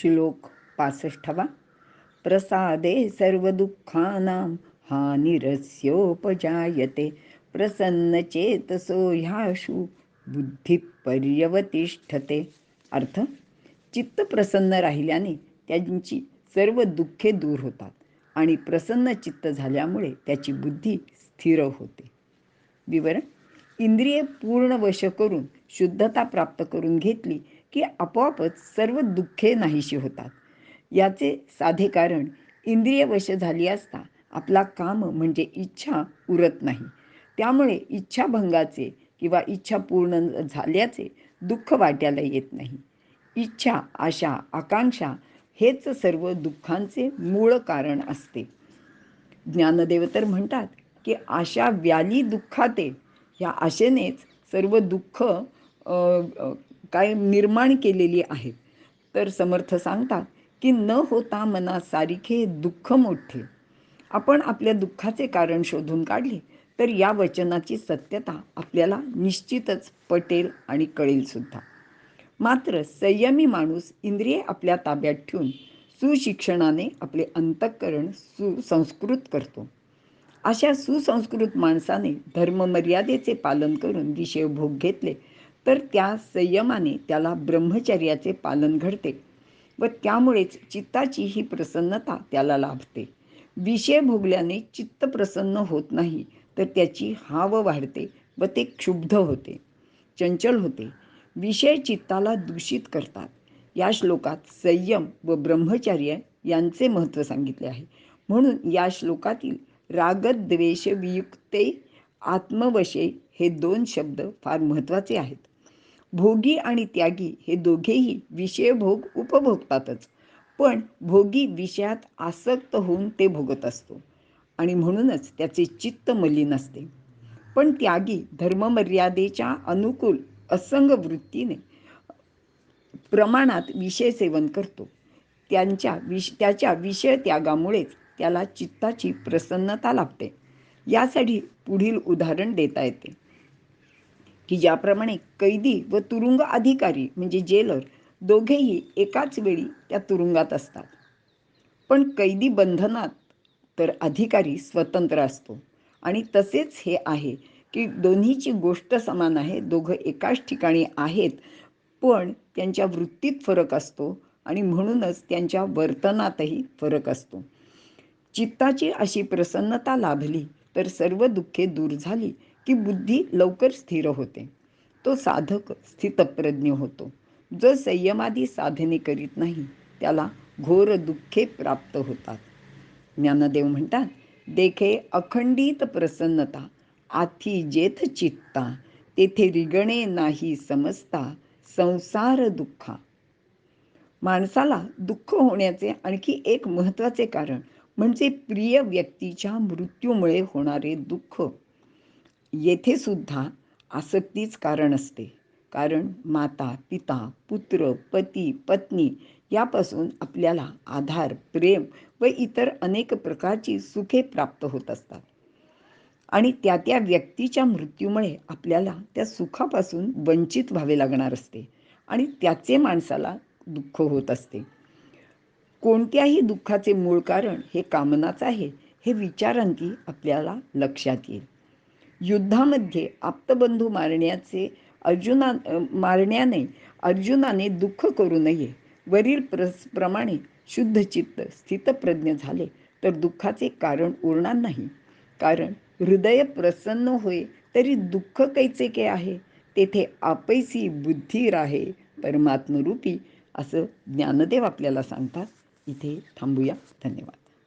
श्लोक पासष्टवा प्रसादे सर्वदुःखानां हानिरस्योपजायते प्रसन्नचेतसो ह्याशु बुद्धिपर्यवतिष्ठते. अर्थ चित्त प्रसन्न राहिल्याने त्यांची सर्व दुःखे दूर होतात आणि प्रसन्न चित्त झाल्यामुळे त्याची बुद्धी स्थिर होते. विवरण इंद्रिये पूर्ण वश करून शुद्धता प्राप्त करून घेतली की आपोआपच सर्व दुःखे नाहीशी होतात. याचे साधे कारण इंद्रिय वश झाली असता आपला काम म्हणजे इच्छा उरत नाही. त्यामुळे इच्छाभंगाचे किंवा इच्छा पूर्ण झाल्याचे दुःख वाट्याला येत नाही. इच्छा आशा आकांक्षा हेच सर्व दुःखांचे मूळ कारण असते. ज्ञानदेव तर म्हणतात की आशा व्याली दुःखाते. ह्या आशेनेच सर्व दुःख काय निर्माण केलेली आहेत तर समर्थ सांगतात की न होता मना सारिखे दुःख मोठे. आपण आपल्या दुःखाचे कारण शोधून काढले तर या वचनाची सत्यता आपल्याला निश्चितच पटेल आणि कळेल सुद्धा. मात्र संयमी माणूस इंद्रिये आपल्या ताब्यात ठेवून सुशिक्षणाने आपले अंतःकरण सुसंस्कृत करतो. अशा सुसंस्कृत माणसाने धर्ममर्यादेचे पालन करून विषय भोग घेतले तर त्या संयमाने त्याला ब्रह्मचर्याचे पालन घडते व त्यामुळेच चित्ताची ही प्रसन्नता त्याला लाभते. विषय भोगल्याने चित्त प्रसन्न होत नाही तर त्याची हाव वाढते व ते क्षुब्ध होते चंचल होते. विषय चित्ताला दूषित करतात. या श्लोकात संयम व ब्रह्मचर्य यांचे महत्त्व सांगितले आहे. म्हणून या श्लोकातील रागद्वेषवियुक्ते आत्मवशे हे दोन शब्द फार महत्त्वाचे आहेत. भोगी आणि त्यागी हे दोघेही विषयभोग उपभोगतातच. पण भोगी विषयात आसक्त होऊन ते भोगत असतो आणि म्हणूनच त्याचे चित्त मलिन असते. पण त्यागी धर्ममर्यादेच्या अनुकूल असंग वृत्तीने प्रमाणात विषय सेवन करतो. त्यांच्या विष त्याच्या विषय त्यागामुळेच त्याला चित्ताची प्रसन्नता लाभते. यासाठी पुढील उदाहरण देता येते. की ज्याप्रमाणे कैदी व तुरुंग अधिकारी म्हणजे जेलर दोघेही एकाच वेळी त्या तुरुंगात असतात. पण कैदी बंधनात तर अधिकारी स्वतंत्र असतो. आणि तसेच हे आहे की दोन्हीची गोष्ट समान आहे दोघं एकाच ठिकाणी आहेत पण त्यांच्या वृत्तीत फरक असतो आणि म्हणूनच त्यांच्या वर्तनातही फरक असतो. चित्ताची अशी प्रसन्नता लाभली तर सर्व दुःखे दूर झाली की बुद्धी लवकर स्थिर होते. तो साधक स्थितप्रज्ञ होतो. जो संयमादी साधने करीत नाही त्याला घोर दुःखे प्राप्त होतात. ज्ञानदेव म्हणतात देखे अखंडित प्रसन्नता आथी जेथ चित्ता तेथे रिगणे नाही समजता संसार दुःखा. माणसाला दुःख होण्याचे आणखी एक महत्त्वाचे कारण म्हणजे प्रिय व्यक्तीच्या मृत्यूमुळे होणारे दुःख. येथे सुद्धा आसक्तीच कारण असते. कारण माता पिता पुत्र पती पत्नी यापासून आपल्याला आधार प्रेम व इतर अनेक प्रकारची सुखे प्राप्त होत असतात. आणि त्या त्या व्यक्तीच्या मृत्यूमुळे आपल्याला त्या सुखापासून वंचित व्हावे लागणार असते आणि त्याचे माणसाला दुःख होत असते. कोणत्याही दुःखाचे मूळ कारण हे कामनाच आहे हे विचारांती आपल्याला लक्षात येईल. युद्धामध्ये आप्तबंधू मारण्याचे अर्जुना मारण्याने अर्जुनाने दुःख करू नये. वरील प्रस प्रमाणे शुद्धचित्त स्थितप्रज्ञ झाले तर दुःखाचे कारण उरणार नाही. कारण हृदय प्रसन्न होय तरी दुःख कैचे के आहे? तेथे आपैसी बुद्धी राहे परमात्मरूपी असं ज्ञानदेव आपल्याला सांगतात. इथे थांबूया. धन्यवाद.